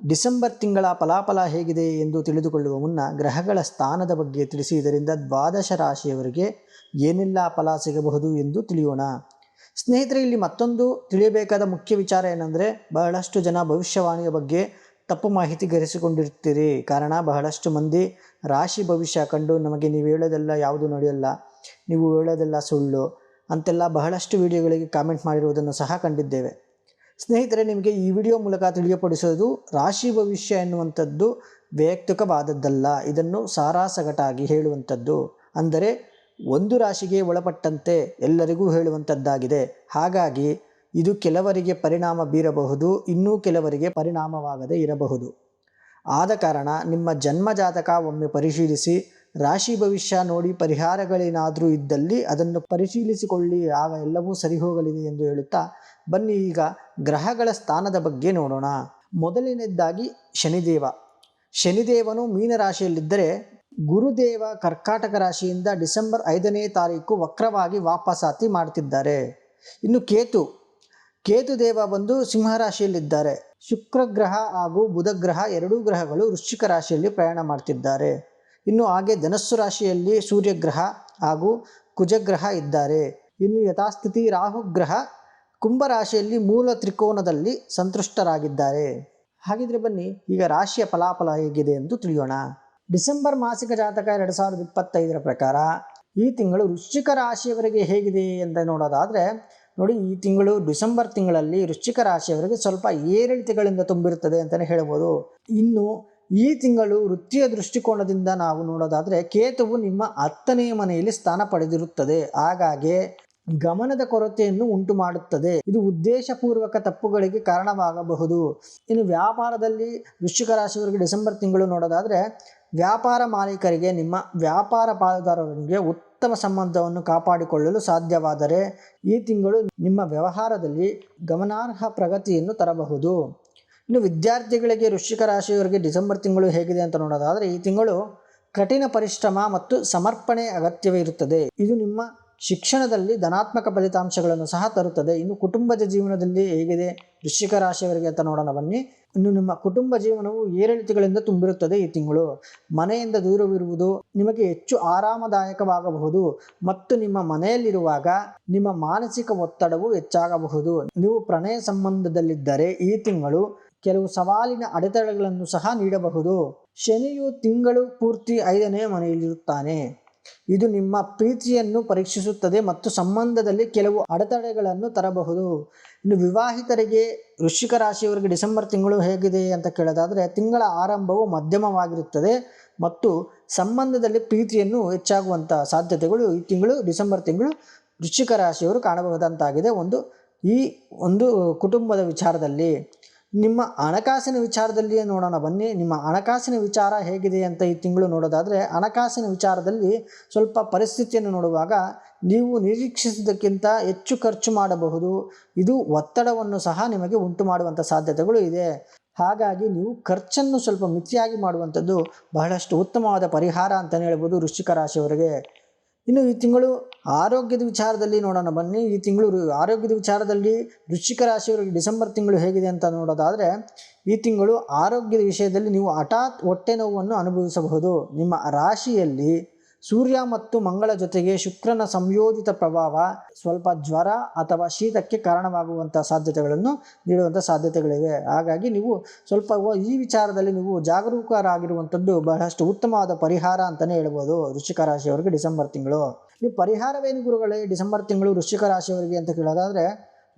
December ತಿಂಗಳ ಫಲಾಫಲ ಹೇಗಿದೆ ಎಂದು ತಿಳಿದುಕೊಳ್ಳುವ ಮುನ್ನ ಗ್ರಹಗಳ ಸ್ಥಾನದ ಬಗ್ಗೆ ತಿಳಿಸಿ, ಇದರಿಂದ ದ್ವಾದಶ ರಾಶಿಯವರಿಗೆ ಏನೆಲ್ಲ ಫಲ ಸಿಗಬಹುದು ಎಂದು ತಿಳಿಯೋಣ. ಸ್ನೇಹಿತರೆ, ಇಲ್ಲಿ ಮತ್ತೊಂದು ತಿಳಿಯಬೇಕಾದ ಮುಖ್ಯ ವಿಚಾರ ಏನಂದರೆ, ಬಹಳಷ್ಟು ಜನ ಭವಿಷ್ಯವಾಣಿಯ ಬಗ್ಗೆ ತಪ್ಪು ಮಾಹಿತಿ ಗರಿಸಿಕೊಂಡಿರ್ತೀರಿ ಕಾರಣ, ಬಹಳಷ್ಟು ಮಂದಿ ರಾಶಿ ಭವಿಷ್ಯ ಕಂಡು ನಮಗೆ ನೀವು ಹೇಳೋದೆಲ್ಲ ಯಾವುದು ನಡೆಯಲ್ಲ, ನೀವು ಹೇಳೋದೆಲ್ಲ ಸುಳ್ಳು. ಅಂತೆಲ್ಲ ಬಹಳಷ್ಟು ವಿಡಿಯೋಗಳಿಗೆ ಕಾಮೆಂಟ್ ಮಾಡಿರುವುದನ್ನು ಸಹ ಕಂಡಿದ್ದೇವೆ. ಸ್ನೇಹಿತರೆ, ನಿಮಗೆ ಈ ವಿಡಿಯೋ ಮೂಲಕ ತಿಳಿಯಪಡಿಸೋದು ರಾಶಿ ಭವಿಷ್ಯ ಎನ್ನುವಂಥದ್ದು ವೈಯಕ್ತಿಕವಾದದ್ದಲ್ಲ. ಇದನ್ನು ಸಾರಾಸಗಟಾಗಿ ಹೇಳುವಂಥದ್ದು. ಅಂದರೆ, ಒಂದು ರಾಶಿಗೆ ಒಳಪಟ್ಟಂತೆ ಎಲ್ಲರಿಗೂ ಹೇಳುವಂಥದ್ದಾಗಿದೆ. ಹಾಗಾಗಿ, ಇದು ಕೆಲವರಿಗೆ ಪರಿಣಾಮ ಬೀರಬಹುದು, ಇನ್ನೂ ಕೆಲವರಿಗೆ ಪರಿಣಾಮವಾಗದೇ ಇರಬಹುದು. ಆದ ಕಾರಣ, ನಿಮ್ಮ ಜನ್ಮ ಒಮ್ಮೆ ಪರಿಶೀಲಿಸಿ ರಾಶಿ ಭವಿಷ್ಯ ನೋಡಿ ಪರಿಹಾರಗಳೇನಾದರೂ ಇದ್ದಲ್ಲಿ ಅದನ್ನು ಪರಿಶೀಲಿಸಿಕೊಳ್ಳಿ, ಆಗ ಎಲ್ಲವೂ ಸರಿ ಹೋಗಲಿದೆ ಎಂದು ಹೇಳುತ್ತಾ, ಬನ್ನಿ ಈಗ ಗ್ರಹಗಳ ಸ್ಥಾನದ ಬಗ್ಗೆ ನೋಡೋಣ. ಮೊದಲನೇದಾಗಿ ಶನಿದೇವ. ಶನಿದೇವನು ಮೀನರಾಶಿಯಲ್ಲಿದ್ದರೆ ಗುರುದೇವ ಕರ್ಕಾಟಕ ರಾಶಿಯಿಂದ ಡಿಸೆಂಬರ್ ಐದನೇ ತಾರೀಕು ವಕ್ರವಾಗಿ ವಾಪಸಾತಿ ಮಾಡ್ತಿದ್ದಾರೆ. ಇನ್ನು ಕೇತು. ಕೇತು ದೇವ ಬಂದು ಸಿಂಹರಾಶಿಯಲ್ಲಿದ್ದಾರೆ ಶುಕ್ರ ಗ್ರಹ ಹಾಗೂ ಬುಧ ಗ್ರಹ ಎರಡೂ ಗ್ರಹಗಳು ವೃಶ್ಚಿಕ ರಾಶಿಯಲ್ಲಿ ಪ್ರಯಾಣ ಮಾಡ್ತಿದ್ದಾರೆ. ಇನ್ನು ಹಾಗೆ ಧನಸ್ಸು ರಾಶಿಯಲ್ಲಿ ಸೂರ್ಯಗ್ರಹ ಹಾಗೂ ಕುಜಗ್ರಹ ಇದ್ದಾರೆ. ಇನ್ನು ಯಥಾಸ್ಥಿತಿ ರಾಹುಗ್ರಹ ಕುಂಭರಾಶಿಯಲ್ಲಿ ಮೂಲ ತ್ರಿಕೋನದಲ್ಲಿ ಸಂತುಷ್ಟರಾಗಿದ್ದಾರೆ. ಹಾಗಿದ್ರೆ ಬನ್ನಿ, ಈಗ ರಾಶಿಯ ಫಲಾಫಲ ಹೇಗಿದೆ ಎಂದು ತಿಳಿಯೋಣ. ಡಿಸೆಂಬರ್ ಮಾಸಿಕ ಜಾತಕ ಎರಡು ಸಾವಿರದ ಇಪ್ಪತ್ತೈದರ ಪ್ರಕಾರ, ಈ ತಿಂಗಳು ವೃಶ್ಚಿಕ ರಾಶಿಯವರಿಗೆ ಹೇಗಿದೆ ಅಂತ ನೋಡೋದಾದರೆ, ನೋಡಿ, ಈ ತಿಂಗಳು ಡಿಸೆಂಬರ್ ತಿಂಗಳಲ್ಲಿ ವೃಶ್ಚಿಕ ರಾಶಿಯವರಿಗೆ ಸ್ವಲ್ಪ ಏರಿಳಿತಗಳಿಂದ ತುಂಬಿರುತ್ತದೆ ಅಂತಲೇ ಹೇಳ್ಬೋದು. ಇನ್ನು ಈ ತಿಂಗಳು ವೃತ್ತಿಯ ದೃಷ್ಟಿಕೋನದಿಂದ ನಾವು ನೋಡೋದಾದರೆ ಕೇತುವು ನಿಮ್ಮ ಹತ್ತನೆಯ ಮನೆಯಲ್ಲಿ ಸ್ಥಾನ ಪಡೆದಿರುತ್ತದೆ. ಹಾಗಾಗಿ ಗಮನದ ಕೊರತೆಯನ್ನು ಉಂಟು ಮಾಡುತ್ತದೆ. ಇದು ಉದ್ದೇಶಪೂರ್ವಕ ತಪ್ಪುಗಳಿಗೆ ಕಾರಣವಾಗಬಹುದು. ಇನ್ನು ವ್ಯಾಪಾರದಲ್ಲಿ ವೃಶ್ಚಿಕ ರಾಶಿಯವರಿಗೆ ಡಿಸೆಂಬರ್ ತಿಂಗಳು ನೋಡೋದಾದರೆ ವ್ಯಾಪಾರ ಮಾಲೀಕರಿಗೆ ನಿಮ್ಮ ವ್ಯಾಪಾರ ಪಾಲುದಾರರಿಗೆ ಉತ್ತಮ ಸಂಬಂಧವನ್ನು ಕಾಪಾಡಿಕೊಳ್ಳಲು ಸಾಧ್ಯವಾದರೆ ಈ ತಿಂಗಳು ನಿಮ್ಮ ವ್ಯವಹಾರದಲ್ಲಿ ಗಮನಾರ್ಹ ಪ್ರಗತಿಯನ್ನು ತರಬಹುದು. ಇನ್ನು ವಿದ್ಯಾರ್ಥಿಗಳಿಗೆ ವೃಶ್ಚಿಕ ರಾಶಿಯವರಿಗೆ ಡಿಸೆಂಬರ್ ತಿಂಗಳು ಹೇಗಿದೆ ಅಂತ ನೋಡೋದಾದರೆ ಈ ತಿಂಗಳು ಕಠಿಣ ಪರಿಶ್ರಮ ಮತ್ತು ಸಮರ್ಪಣೆ ಅಗತ್ಯವೇ ಇರುತ್ತದೆ. ಇದು ನಿಮ್ಮ ಶಿಕ್ಷಣದಲ್ಲಿ ಧನಾತ್ಮಕ ಫಲಿತಾಂಶಗಳನ್ನು ಸಹ ತರುತ್ತದೆ. ಇನ್ನು ಕುಟುಂಬದ ಜೀವನದಲ್ಲಿ ಹೇಗಿದೆ, ವೃಶ್ಚಿಕ ರಾಶಿಯವರಿಗೆ ಅಂತ ನೋಡೋಣ ಬನ್ನಿ. ಇನ್ನು ನಿಮ್ಮ ಕುಟುಂಬ ಜೀವನವು ಏರಿಳಿತಗಳಿಂದ ತುಂಬಿರುತ್ತದೆ ಈ ತಿಂಗಳು. ಮನೆಯಿಂದ ದೂರವಿರುವುದು ನಿಮಗೆ ಹೆಚ್ಚು ಆರಾಮದಾಯಕವಾಗಬಹುದು ಮತ್ತು ನಿಮ್ಮ ಮನೆಯಲ್ಲಿರುವಾಗ ನಿಮ್ಮ ಮಾನಸಿಕ ಒತ್ತಡವು ಹೆಚ್ಚಾಗಬಹುದು. ನೀವು ಪ್ರಣಯ ಸಂಬಂಧದಲ್ಲಿದ್ದರೆ ಈ ತಿಂಗಳು ಕೆಲವು ಸವಾಲಿನ ಅಡೆತಡೆಗಳನ್ನು ಸಹ ನೀಡಬಹುದು. ಶನಿಯು ತಿಂಗಳು ಪೂರ್ತಿ ಐದನೇ ಮನೆಯಲ್ಲಿರುತ್ತಾನೆ. ಇದು ನಿಮ್ಮ ಪ್ರೀತಿಯನ್ನು ಪರೀಕ್ಷಿಸುತ್ತದೆ ಮತ್ತು ಸಂಬಂಧದಲ್ಲಿ ಕೆಲವು ಅಡೆತಡೆಗಳನ್ನು ತರಬಹುದು. ಇನ್ನು ವಿವಾಹಿತರಿಗೆ ವೃಶ್ಚಿಕ ರಾಶಿಯವರಿಗೆ ಡಿಸೆಂಬರ್ ತಿಂಗಳು ಹೇಗಿದೆ ಅಂತ ಕೇಳೋದಾದರೆ, ತಿಂಗಳ ಆರಂಭವು ಮಧ್ಯಮವಾಗಿರುತ್ತದೆ ಮತ್ತು ಸಂಬಂಧದಲ್ಲಿ ಪ್ರೀತಿಯನ್ನು ಹೆಚ್ಚಾಗುವಂಥ ಸಾಧ್ಯತೆಗಳು ಈ ತಿಂಗಳು, ಡಿಸೆಂಬರ್ ತಿಂಗಳು ವೃಶ್ಚಿಕ ರಾಶಿಯವರು ಕಾಣಬಹುದಂತಾಗಿದೆ ಒಂದು ಈ ಒಂದು ಕುಟುಂಬದ ವಿಚಾರದಲ್ಲಿ. ನಿಮ್ಮ ಹಣಕಾಸಿನ ವಿಚಾರದಲ್ಲಿಯೇ ನೋಡೋಣ ಬನ್ನಿ. ನಿಮ್ಮ ಹಣಕಾಸಿನ ವಿಚಾರ ಹೇಗಿದೆ ಅಂತ ಈ ತಿಂಗಳು ನೋಡೋದಾದರೆ, ಹಣಕಾಸಿನ ವಿಚಾರದಲ್ಲಿ ಸ್ವಲ್ಪ ಪರಿಸ್ಥಿತಿಯನ್ನು ನೋಡುವಾಗ ನೀವು ನಿರೀಕ್ಷಿಸಿದ್ದಕ್ಕಿಂತ ಹೆಚ್ಚು ಖರ್ಚು ಮಾಡಬಹುದು. ಇದು ಒತ್ತಡವನ್ನು ಸಹ ನಿಮಗೆ ಉಂಟು ಮಾಡುವಂಥ ಸಾಧ್ಯತೆಗಳು ಇದೆ. ಹಾಗಾಗಿ ನೀವು ಖರ್ಚನ್ನು ಸ್ವಲ್ಪ ಮಿತಿಯಾಗಿ ಮಾಡುವಂಥದ್ದು ಬಹಳಷ್ಟು ಉತ್ತಮವಾದ ಪರಿಹಾರ ಅಂತಲೇ ಹೇಳ್ಬೋದು ವೃಶ್ಚಿಕ ರಾಶಿಯವರಿಗೆ. ಇನ್ನು ಈ ತಿಂಗಳು ಆರೋಗ್ಯದ ವಿಚಾರದಲ್ಲಿ ನೋಡೋಣ. ಬನ್ನಿ, ಈ ತಿಂಗಳು ಆರೋಗ್ಯದ ವಿಚಾರದಲ್ಲಿ ವೃಶ್ಚಿಕ ರಾಶಿಯವರಿಗೆ ಡಿಸೆಂಬರ್ ತಿಂಗಳು ಹೇಗಿದೆ ಅಂತ ನೋಡೋದಾದರೆ, ಈ ತಿಂಗಳು ಆರೋಗ್ಯದ ವಿಷಯದಲ್ಲಿ ನೀವು ಹಠಾತ್ ಹೊಟ್ಟೆ ನೋವನ್ನು ಅನುಭವಿಸಬಹುದು. ನಿಮ್ಮ ರಾಶಿಯಲ್ಲಿ ಸೂರ್ಯ ಮತ್ತು ಮಂಗಳ ಜೊತೆಗೆ ಶುಕ್ರನ ಸಂಯೋಜಿತ ಪ್ರಭಾವ ಸ್ವಲ್ಪ ಜ್ವರ ಅಥವಾ ಶೀತಕ್ಕೆ ಕಾರಣವಾಗುವಂಥ ಸಾಧ್ಯತೆಗಳನ್ನು ನೀಡುವಂಥ ಸಾಧ್ಯತೆಗಳಿವೆ. ಹಾಗಾಗಿ ನೀವು ಸ್ವಲ್ಪ ಈ ವಿಚಾರದಲ್ಲಿ ನೀವು ಜಾಗರೂಕರಾಗಿರುವಂಥದ್ದು ಬಹಳಷ್ಟು ಉತ್ತಮವಾದ ಪರಿಹಾರ ಅಂತಲೇ ಹೇಳ್ಬೋದು ವೃಶ್ಚಿಕ ರಾಶಿಯವರಿಗೆ ಡಿಸೆಂಬರ್ ತಿಂಗಳು. ನೀವು ಪರಿಹಾರವೇನು ಗುರುಗಳೇ, ಡಿಸೆಂಬರ್ ತಿಂಗಳು ವೃಶ್ಚಿಕ ರಾಶಿಯವರಿಗೆ ಅಂತ ಕೇಳೋದಾದರೆ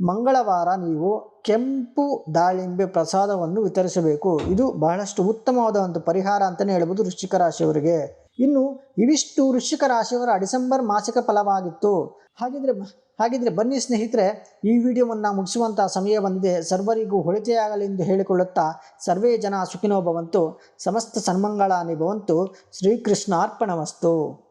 ಮಂಗಳವಾರ ನೀವು ಕೆಂಪು ದಾಳಿಂಬೆ ಪ್ರಸಾದವನ್ನು ವಿತರಿಸಬೇಕು. ಇದು ಬಹಳಷ್ಟು ಉತ್ತಮವಾದ ಒಂದು ಪರಿಹಾರ ಅಂತಲೇ ಹೇಳ್ಬೋದು ವೃಶ್ಚಿಕ ರಾಶಿಯವರಿಗೆ. ಇನ್ನು ಇವಿಷ್ಟು ವೃಶ್ಚಿಕ ರಾಶಿಯವರ ಡಿಸೆಂಬರ್ ಮಾಸಿಕ ಫಲವಾಗಿತ್ತು. ಹಾಗಿದ್ರೆ ಹಾಗಿದ್ರೆ ಬನ್ನಿ ಸ್ನೇಹಿತರೆ, ಈ ವಿಡಿಯೋವನ್ನು ಮುಗಿಸುವಂಥ ಸಮಯ ಬಂದಿದೆ. ಸರ್ವರಿಗೂ ಹೊಳಿತೆಯಾಗಲೆಂದು ಹೇಳಿಕೊಳ್ಳುತ್ತಾ ಸರ್ವೇ ಜನ ಸುಖಿನೋ ಭವಂತು, ಸಮಸ್ತ ಸನ್ಮಂಗಳ ನಿಭವಂತು. ಶ್ರೀಕೃಷ್ಣ ಅರ್ಪಣಮಸ್ತು